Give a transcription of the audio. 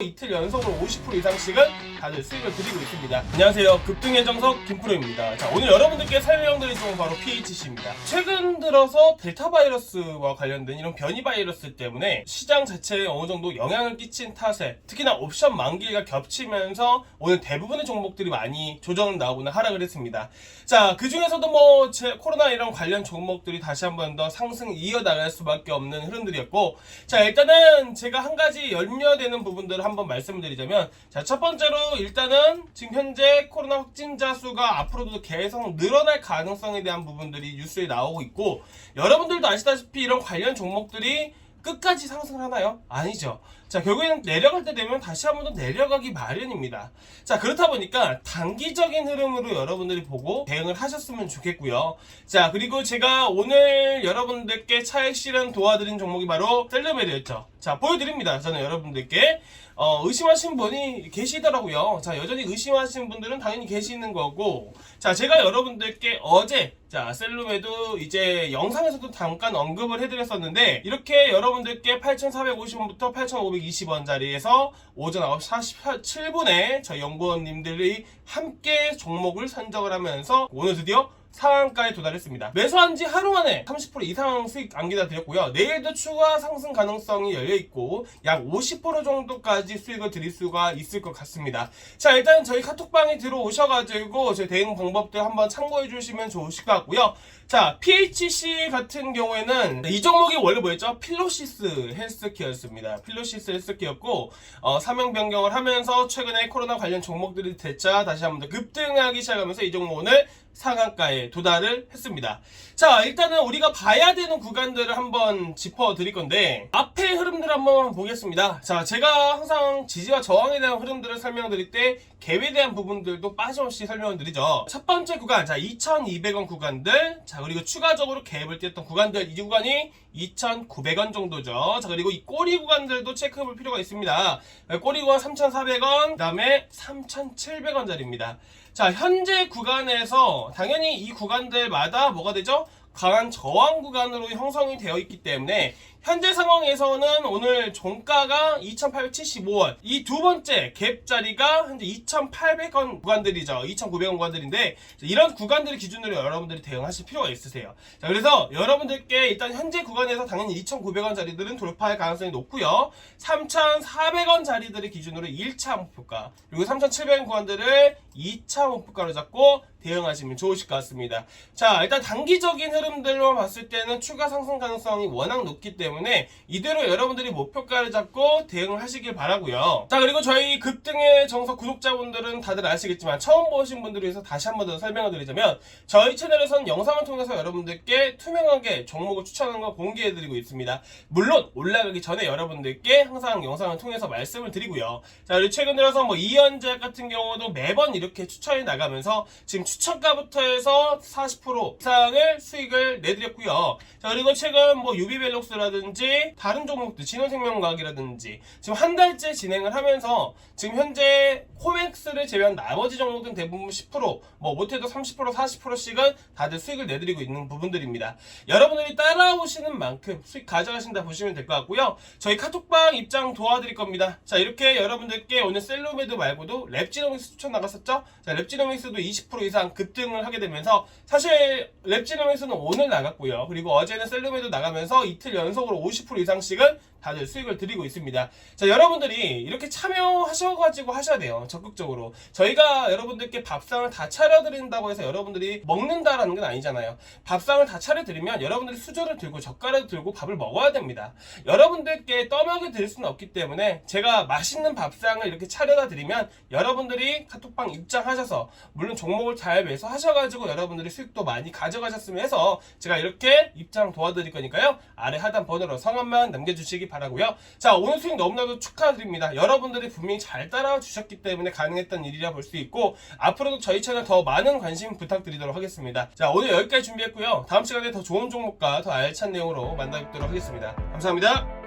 이틀 연속으로 50% 이상씩은 다들 수익을 드리고 있습니다. 안녕하세요. 급등의 정석 김프로입니다. 자, 오늘 여러분들께 설명드릴 종은 바로 PHC입니다. 최근 들어서 델타 바이러스와 관련된 이런 변이 바이러스 때문에 시장 자체에 어느 정도 영향을 끼친 탓에 특히나 옵션 만기가 겹치면서 오늘 대부분의 종목들이 많이 조정 나오거나 하락을 했습니다. 자, 그 중에서도 뭐제 코로나 이런 관련 종목들이 다시 한 번 더 상승 이어나갈 수밖에 없는 흐름들이었고 자, 일단은 제가 한 가지 염려되는 부분들을 한번 말씀을 드리자면 자, 첫 번째로 일단은 지금 현재 코로나 확진자 수가 앞으로도 계속 늘어날 가능성에 대한 부분들이 뉴스에 나오고 있고 여러분들도 아시다시피 이런 관련 종목들이 끝까지 상승을 하나요? 아니죠. 자, 결국에는 내려갈 때 되면 다시 한 번 더 내려가기 마련입니다. 자, 그렇다 보니까 단기적인 흐름으로 여러분들이 보고 대응을 하셨으면 좋겠고요. 자, 그리고 제가 오늘 여러분들께 차익 실현 도와드린 종목이 바로 셀러베리였죠. 자, 보여드립니다. 저는 여러분들께. 어, 의심하신 분이 계시더라고요. 자, 여전히 의심하신 분들은 당연히 계시는 거고. 자, 제가 여러분들께 어제, 자, 셀룸에도 이제 영상에서도 잠깐 언급을 해드렸었는데, 이렇게 여러분들께 8,450원부터 8,520원 자리에서 오전 9시 47분에 저희 연구원님들이 함께 종목을 선정을 하면서 오늘 드디어 상한가에 도달했습니다. 매수한 지 하루 만에 30% 이상 수익 안기다 드렸고요. 내일도 추가 상승 가능성이 열려 있고 약 50% 정도까지 수익을 드릴 수가 있을 것 같습니다. 자, 일단 저희 카톡방에 들어오셔가지고 제 대응 방법들 한번 참고해 주시면 좋으실 것 같고요. 자, PHC 같은 경우에는 이 종목이 원래 뭐였죠? 필로시스 헬스케어였습니다. 필로시스 헬스케어였고 어, 사명 변경을 하면서 최근에 코로나 관련 종목들이 대차 다시 한번 더 급등하기 시작하면서 이 종목 오늘 상한가에 도달을 했습니다. 자, 일단은 우리가 봐야 되는 구간들을 한번 짚어 드릴 건데, 앞의 흐름들 한번 보겠습니다. 자, 제가 항상 지지와 저항에 대한 흐름들을 설명드릴 때, 갭에 대한 부분들도 빠짐없이 설명을 드리죠. 첫 번째 구간, 자, 2,200원 구간들, 자, 그리고 추가적으로 갭을 띄었던 구간들, 이 구간이 2,900원 정도죠. 자, 그리고 이 꼬리 구간들도 체크해 볼 필요가 있습니다. 꼬리 구간 3,400원, 그 다음에 3,700원짜리입니다. 자, 현재 구간에서 당연히 이 구간들마다 뭐가 되죠? 강한 저항 구간으로 형성이 되어 있기 때문에 현재 상황에서는 오늘 종가가 2,875원. 이 두 번째 갭 자리가 현재 2,800원 구간들이죠. 2,900원 구간들인데 이런 구간들을 기준으로 여러분들이 대응하실 필요가 있으세요. 자 그래서 여러분들께 일단 현재 구간에서 당연히 2,900원 자리들은 돌파할 가능성이 높고요. 3,400원 자리들을 기준으로 1차 목표가 그리고 3,700원 구간들을 2차 목표가로 잡고 대응하시면 좋으실 것 같습니다. 자, 일단 단기적인 흐름 들로 봤을 때는 추가 상승 가능성이 워낙 높기 때문에 이대로 여러분들이 목표가를 잡고 대응을 하시길 바라고요. 자, 그리고 저희 급등의 정석 구독자분들은 다들 아시겠지만 처음 보신 분들을 위해서 다시 한 번 더 설명을 드리자면 저희 채널에서는 영상을 통해서 여러분들께 투명하게 종목을 추천하는 거 공개해드리고 있습니다. 물론 올라가기 전에 여러분들께 항상 영상을 통해서 말씀을 드리고요. 자, 그리고 최근 들어서 뭐 이연자 같은 경우도 매번 이렇게 추천이 나가면서 지금 추천가부터 해서 40% 이상을 수익을 내드렸고요. 자, 그리고 최근 뭐 유비벨록스라든지 다른 종목들, 진원생명과학이라든지 지금 한 달째 진행을 하면서 지금 현재 코맥스를 제외한 나머지 종목들은 대부분 10%, 뭐 못해도 30%, 40%씩은 다들 수익을 내드리고 있는 부분들입니다. 여러분들이 따라오시는 만큼 수익 가져가신다 보시면 될 것 같고요. 저희 카톡방 입장 도와드릴 겁니다. 자, 이렇게 여러분들께 오늘 셀로메드 말고도 랩지노믹스 추천 나갔었죠? 자, 랩지노믹스도 20% 이상 급등을 하게 되면서 사실 랩지노믹스는 오늘 나갔고요. 그리고 어제는 셀로메드 나가면서 이틀 연속으로 50% 이상씩은 다들 수익을 드리고 있습니다. 자, 여러분들이 이렇게 참여하셔가지고 하셔야 돼요. 적극적으로. 저희가 여러분들께 밥상을 다 차려드린다고 해서 여러분들이 먹는다라는 건 아니잖아요. 밥상을 다 차려드리면 여러분들이 수저를 들고 젓가락을 들고 밥을 먹어야 됩니다. 여러분들께 떠먹여 드릴 수는 없기 때문에 제가 맛있는 밥상을 이렇게 차려다 드리면 여러분들이 카톡방 입장하셔서 물론 종목을 잘 매수하셔가지고 여러분들이 수익도 많이 가져가셨으면 해서 제가 이렇게 입장 도와드릴 거니까요. 아래 하단 번호로 성함만 남겨주시기 바라고요. 자 오늘 수익 너무나도 축하드립니다. 여러분들이 분명히 잘 따라와 주셨기 때문에 가능했던 일이라 볼 수 있고 앞으로도 저희 채널 더 많은 관심 부탁드리도록 하겠습니다. 자 오늘 여기까지 준비했고요. 다음 시간에 더 좋은 종목과 더 알찬 내용으로 만나 뵙도록 하겠습니다. 감사합니다.